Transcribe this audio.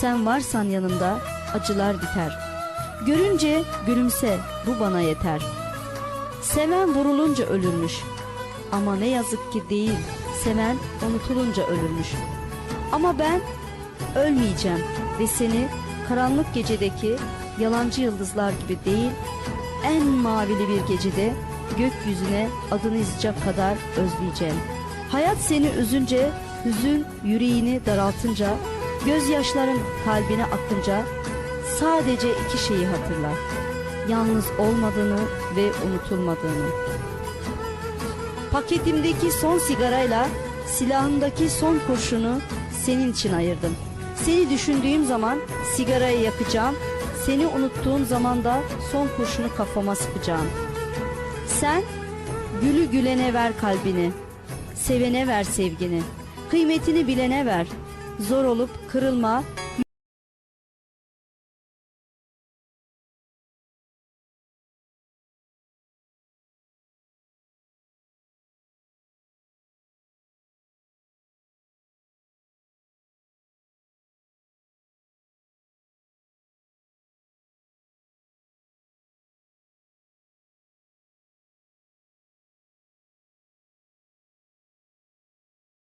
Sen varsan yanımda acılar biter. Görünce gülümse bu bana yeter. Seven vurulunca ölürmüş. Ama ne yazık ki değil, seven unutulunca ölürmüş. Ama ben ölmeyeceğim ve seni karanlık gecedeki yalancı yıldızlar gibi değil, en mavili bir gecede gökyüzüne adını yazacak kadar özleyeceğim. Hayat seni üzünce, hüzün yüreğini daraltınca, gözyaşların kalbine akınca sadece iki şeyi hatırla. Yalnız olmadığını ve unutulmadığını. Paketimdeki son sigarayla silahımdaki son kurşunu senin için ayırdım. Seni düşündüğüm zaman sigarayı yakacağım. Seni unuttuğum zaman da son kurşunu kafama sıkacağım. Sen gülü gülene ver kalbini. Sevene ver sevgini. Kıymetini bilene ver. Zor olup kırılma,